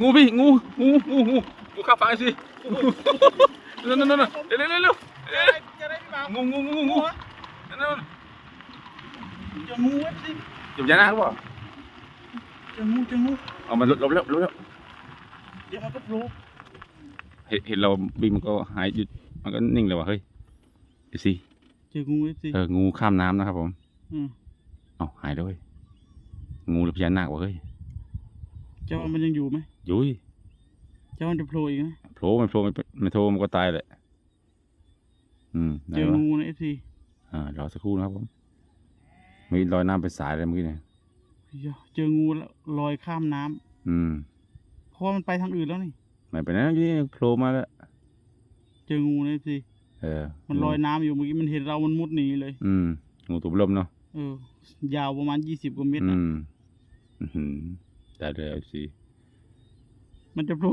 งูพี่งูงูงูงูงูข้ามฝั่งไอ้สินั่นนั่นนั่นเร็วเร็วเร็วเร็วจะได้พี่บ่าวงูงูงูงูนั่นนั่นจะงูเว้ยสิหยุดยันนะครับบ่จะงูจะงูเอามันลบลบแล้วลบแล้วเดี๋ยวมันก็โผล่เห็นเห็นเราบินมันก็หายหยุดมันก็นิ่งเลยว่ะเฮ้ยไอ้สิเจองูเว้ยสิเอองูข้ามน้ำนะครับผมอืมเอ้าหายแล้วเว้ยงูหรือพญานาควะเฮ้ย เจ้ามันยังอยู่ไหมยุ้ยเจ้ามันจะโผล่อีกไหมโผล่มันโผล่มันมันโผล่มันก็ตายแหละ อืมไหนเจอวะงูนะเอฟซีอ่ารอสักครู่นะครับผมมีรอยน้ำเป็นสายเลยเมื่อกี้เนี่ยเจองูแล้วลอยข้ามน้ำอืมเพราะว่ามันไปทางอื่นแล้วนี่ ไม่เป็นไรนะยี่โผล่มาแล้วเจองูนะเอฟซีเออมันลอยน้ำอยู่เมื่อกี้มันเห็นเรา มันมุดหนีเลย อืมงูตัวเบลมเนาะเออ ยาวประมาณยี่สิบกว่าเมตรอืนะ มอื้อหือ ได้เลยไอซีมันจะโผล่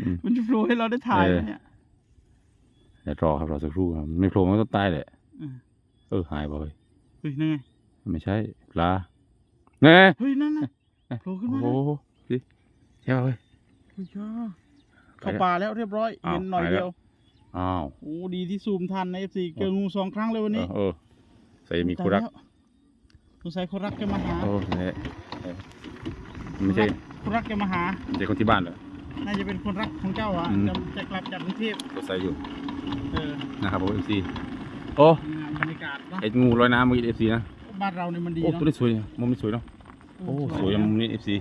อืมมันจะโผล่ให้เราได้ถ่ายเออเนี่ยเดี๋ยวรอครับรอสักครู่ครับไม่โผล่มันก็ต้องตายแหละอืมเออหายไปเลยเฮ้ยนั่นไงไม่ใช่ปลาเนี่ยเฮ้ยนั่นน่ะโผล่ขึ้นมาโอ้แล้วโหสิใช่ป่ะเฮ้ยเฮ้ยจ้าเข้าป่าแล้วเรียบร้อยอ้าวเห็นหน่อยหายแล้วเดียวอ้าวโอ้ดีที่ซูมทันนะเอฟซีเจองูสองครั้งเลยวันเอนี้อเออใส่มีคุรักตายแล้วสงสัยคนรักจะมาหาโอ้เนี่ยเออ ไม่ใช่คนรักจะมาหาไม่ใช่คนที่บ้านเหรอ น่าจะเป็นคนรักของเจ้าอะอืม จะจะกลับจากกรุงเทพตัวใส่อยู่เออนะครับผมเอฟซีโอ้บรรยากาศเนาะไอ้งูลอยน้ำเมื่อกี้เอฟซีนะบ้านเราเนี่ยมันดีโอ้เนาะตัวนี้สวยเนี่ยมุมนี้สวยเนาะโอ้สวยอะมุมนี้เอฟซี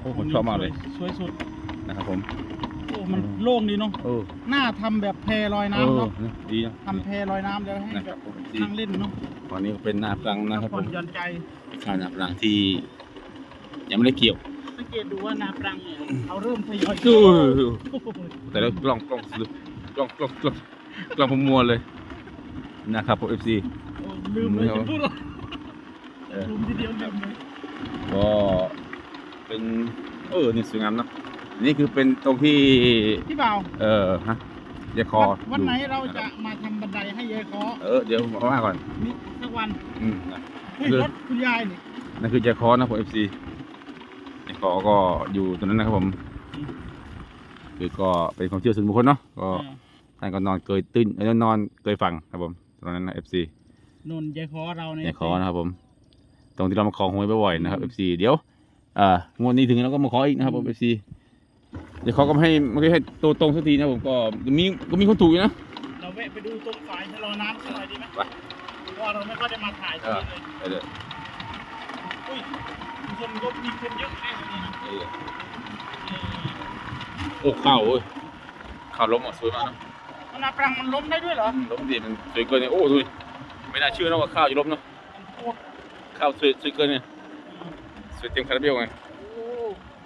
โอ้ผมชอบมากเลยสวยสุดนะครับผมโอ้มันโล่งดีเนาะเออหน้าทำแบบแพลอยเอน้ำอเนาะดีนะทำแพลอยน้ำแล้วให้นะคแบรับบผมดีนั่งเล่นเนาะวันนี้เป็นหน้าปลังนะครับผ่ผอนมหย่อนใจข้าวหน้าปลังที่ ยังไม่ได้เกี่ยว สังเกตดูว่านาปรังเนี่ยเขาเริ่มทยอยดูโอ้โหแต่แล้วกล้องกล้องกล้องกล้องกล้องกล้องผมมัวเลยนะครับผมเอฟซีลืมเลยจะพูดหรอเออลืมทีเดียวลืมเลยก็เป็นเออนี่สวยงามเนอะนี่คือเป็นตรงที่พี่บ่าวเออฮะยายคอวันวันไหนอยู่เราจะมาทำบันไดให้ยายคอเออเดี๋ยวผมว่าก่อนนี่สักวันอืมนะเฮ้ยคือรถคุณยายนี่นั่นคือยายคอนะผมเอฟซี ยายคอก็อยู่ตรงนั้นนะครับผมคือก็เป็นความเชื่อส่วนบุคคลเนาะก็เออท่านก็นอนเกยตื้นเอ้ยนอนเกยฝั่งครับผมตรงนั้นนะเอฟซีนนยายคอเราเนี่ยยายคอนะครับผม ตรงที่เรามาขอหวยบ่อยๆนะครับเอฟซีเดี๋ยวอ่างวดนี้ถึงแล้วก็มาขออีกนะครับผมเอฟซียายคอก็ไม่ให้ไม่ให้ตัวตรงสักทีนะผมก็มีก็มีคนถูกอยู่นะเราแวะไปดูตรงฝายชะลอน้ำสักหน่อยดีไหมไปเพราะว่าเราไม่ค่อยได้มาถ่ายตรงนี้เลยไปเลยอุ้ย คนก็มีคนเยอะแน่เลยนะเออโอ้ข้าวเว้ยข้าวล้มอะสวยมากนะมันนาปรังมันล้มได้ด้วยเหรออืมล้มดีมันสวยเกินเนี่ยโอ้ดูดิไม่น่าเชื่อนะว่าข้าวจะล้มเนาะโอ้ข้าวสวยสวยเกินเนี่ยสวยเต็มคาราเบลไงโอ้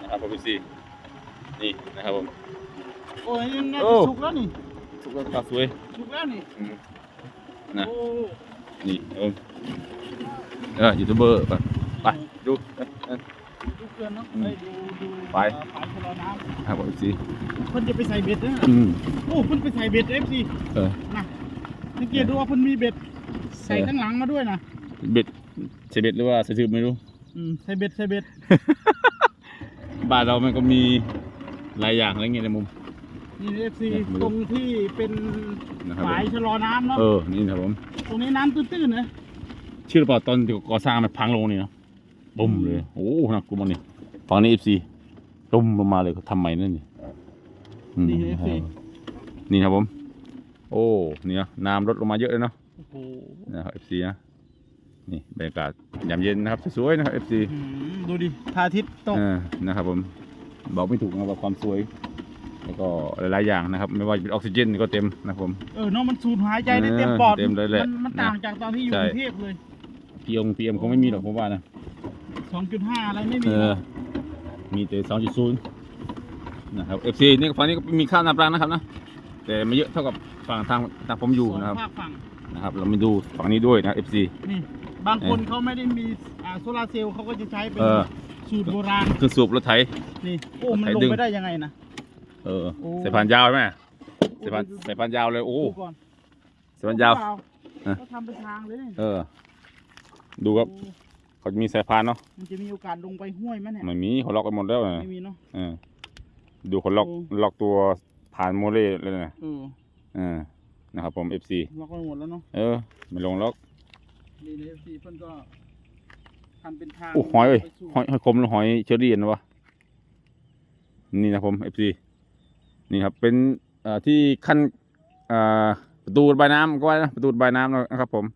นะครับผมเอฟซีนี่นะครับผมโอ้ยนี่น่าโอ้จะสุกแล้วนี่ทุกคนข้าวสวยสุกแล้วนี่อืมนะโอ้นี่เออเออยูทูบเบอร์ไป ไปดูไปเออดูเกลือนเนาะอืมไปดูดูไป เอ่อฝายชะลอน้ครับผมสิำเพิ่นจะไปใส่เบ็ดนะอืม โอ้เพิ่นไปใส่เบ็ดเอฟซีเออ นะสังเกตดูว่าเพิ่นมีเบ็ดใส่เออข้างหลังมาด้วยนะเบ็ดใช่เบ็ดหรือว่าใส่ถือไม่รู้ อืมใส่เบ็ดใส่เบ็ดบ้านเรามันก็มีหลายอย่างอะไรเงี้ยในมุม นี่เอฟซีเนี่ยมาดู ตรงที่เป็นนะครับผฝายมชะลอน้ำเนาะเออ นี่นะครับผม ตรงนี้น้ำตื้นๆนะเชื่อหรือเปล่าตอนที่ก่อสร้างมันพังลงนี่เนาะ บุ้มเลยโอ้โหน่ากลัวมันนี่ฝั่งนี้เอฟซีตุ้มลงมาเลยเขาทำใหม่นั่นนี่อืมนี่เอฟซีนี่ครับผม โอ้เนี่ยน้ำลดลงมาเยอะเลยเนาะโอ้โหนะครับเอฟซีนะนี่บรรยากาศยามเย็นนะครับสวยๆนะครับเอฟซีอืมดูดิพระอาทิตย์ตกเออนะครับผมบอกไม่ถูกนะครับว่าความสวยแล้วก็หลายๆอย่างนะครับ ไม่ว่าจะเป็นออกซิเจนก็เต็มนะครับผมเออเนาะมันสูดหายใจได้เออเต็มปอดเต็มเลยแหละมันมันนะต่างจากตอนที่อยู่ใช่กรุงเทพเลยพีเอ็มพีเอ็มคงไม่มีหรอกผมว่านะ 2.5อะไรไม่มีเออนะมีแต่สองจุดศูนย์นะครับเอฟซีนี่ฝั่งนี้ก็มีข้าวนาปลางนะครับนะแต่ไม่เยอะเท่ากับฝั่งทางทางผมอยู่สองนะครับภาคฝั่งนะครับ เรามาดูฝั่งนี้ด้วยนะเอฟซีนี่บางคนเออเขาไม่ได้มีอ่าโซลาร์เซลล์เขาก็จะใช้เป็นเออสูตรโบราณเครื่องสูบรถไถนี่โอ้มันไถลงดึงไปได้ยังไงนะเออโอ้สายพานยาวใช่ไหมสายพานสายพานยาวเลยโอ้ดูก่อนสายพานยาวเปล่เออก็ทำเป็นทางเลยนี่เออ ดูครับโอ้ เขาจะมีสายพานเนาะมันจะมีโอกาสลงไปห้วยไหมเนี่ยไม่มีเขาล็อกกันหมดแล้วนะไม่มีเนาะเออดูคนล็อกโอ้ล็อกตัวผ่านโมเล่เลยนะเออเออนะครับผม FC ล็อกไปหมดแล้วเนาะเออไม่ลงล็อกนี่ในเอฟซีเพิ่นก็ทำเป็นทางโอ้หอยเอ้ยไปสู่หอยหอยคมหรือหอยเชอรี่นะวะนี่นะผม FC นี่ครับเป็นเอ่อที่ขั้นเอ่อประตูระบายน้ำก็ว่านะประตูระบายน้ำนะครับผมเป็นประ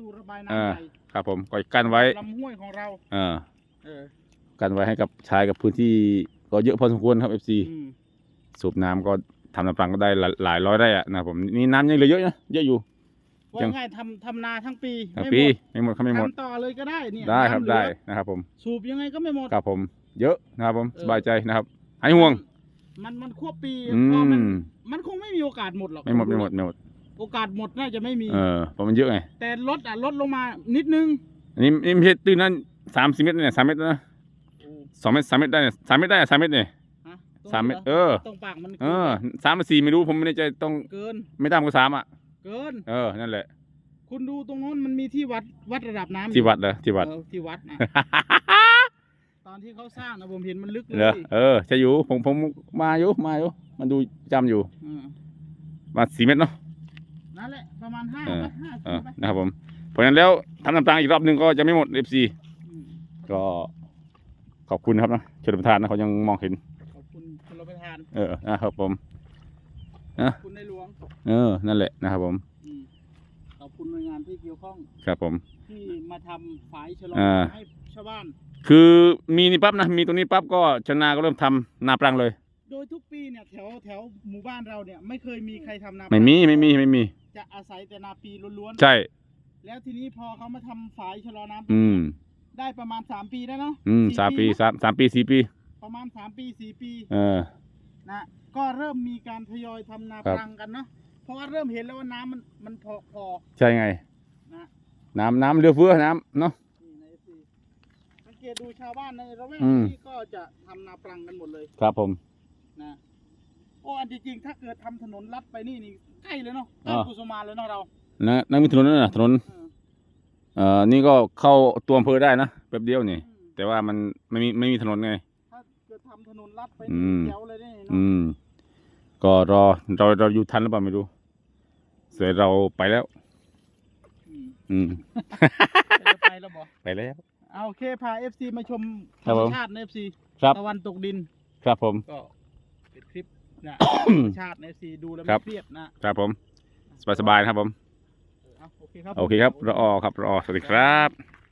ตูระบายเออน้ำใหญ่ครับผมก็กั้นไว้ลำห้วยของเราเออเออกันไว้ให้กับชายกับพื้นที่ก็เยอะพอสมควรครับ FC อืมสูบน้ำก็ทำน้ำปลังก็ได้หลายหลายร้อยไร่อะนะครับผมนี่น้ำยังเหลือเยอะนะเยอะอยู่ว่ายังง่ายทำทำนาทั้งปีทั้งไม่ปีหมดไม่หมดครับไม่หมดทำต่อเลยก็ได้เนี่ยได้ครับน้ำเหลือได้นะครับ ผมสูบยังไงก็ไม่หมดครับผม เยอะนะครับผมเออสบายใจนะครับหายห่วง มันมันควบปีอืพอมันมมันคงไม่มีโอกาสหมดหรอกไม่หมดไม่หมดไม่หมด โอกาสหมดน่าจะไม่มี เออเพราะมันเยอะไง แต่ลดอะลดลงมานิดนึง อันนี้นี่ไม่ใช่ตื้นนั้นสามสิบเมตรเนี่ยสามเมตรนะโอ้สองเมตรสามเมตรได้เนี่ยสามเมตรได้อะสามเมตรเนี่ยฮะตรงสามเมตรหอเออ ตรงปากมันเออสามหรือสี่ไม่รู้ผมไม่แน่ใจต้องเกิน ไม่ต่ำกว่าสามอะ เกิน เออ นั่นแหละ คุณดูตรงโน้นมันมีที่วัดวัดระดับน้ำอยู่ที่วัดเหรอที่วัด เออที่วัดนะ ตอนที่เขาสร้างนะผมเห็นมันลึกเลเหรอยเออจะอยู่ผมผมมาอยู่มาอยู่มันดูจำอยู่อืมมาสี่เมตรเนาะ นั่นแหละประมาณห้าเออไปห้าเอสิอบไปนะครับผม เพราะฉะนั้นแล้วทำน้ำตาลอีกรอบหนึ่งก็จะไม่หมด FC มก็ขอบคุณนะครับนะชนประธานนะเขายังมองเห็น ขอบคุณคุณรับประทานเออนะครับผม ขอบคุณในหลวงเออ นั่นแหละนะครับผม อืมขอบคุณหน่วยงานที่เกี่ยวข้องครับผม ที่มาทำฝายฉลองอ่า ให้ชาวบ้าน คือมีนี่ปั๊บนะ มีตรงนี้ปั๊บก็ชาวนาก็เริ่มทำนาปรังเลย โดยทุกปีเนี่ยแถวแถวหมู่บ้านเราเนี่ยไม่เคยมีใครทำนาไม่มีไม่มีไม่มี จะอาศัยแต่นาปีล้วนใช่ๆแล้วทีนี้พอเขามาทำฝายชะลอน้ำอืม ได้ประมาณสามปีแล้วเนาะอืมสามปีสามสามปีสี่ปี ประมาณสามปีสี่ปีเออ นะ ก็เริ่มมีการทยอยทำนาครับ ปรังกันเนาะเพราะว่าเริ่มเห็นแล้วว่าน้ำมันมันพอพอ ใช่ไง นะ น้ำน้ำเรือเฟื้อน้ำเนาะ นี่ในซีสังเกตดูชาวบ้านในระแวกอืม นี้ก็จะทำนาปรังกันหมดเลยครับผม นะ โอ้อันจริงๆถ้าเกิดทำถนนลัดไปนี่นี่ใกล้เลยเนาะใกล้อ่า กุสุมานเลยเนาะเรานะนั่นมีถนนนั่นนะถนนเออเอ่อนี่ก็เข้าตัวอำเภอได้นะแป๊บเดียวนี่ อืมแต่ว่ามันไม่มีไม่มีถนนไง ถ้าเกิดทำถนนลัดไปอืนี่ม แถวเลยเนี่ยเนาะอืมก็รอเราเราอยู่ทันหรือเปล่าไม่รู้เสร็จเราไปแล้ว อืมอืม จะไปแล้วบอกไปแล้ว เอาโอเคพาเอฟซีมาชมธครัรบรผมมชาติในเอฟซีครับ ตะวันตกดิน ครับผม ก็เป็นคลิป นะธรรมชาติในเอฟซีดูแล้วครัไม่บเครียดนะครับผม สบายๆนะครับผม เอาโอเคครับ โอเคครับรอครับรอสวัสดีครับ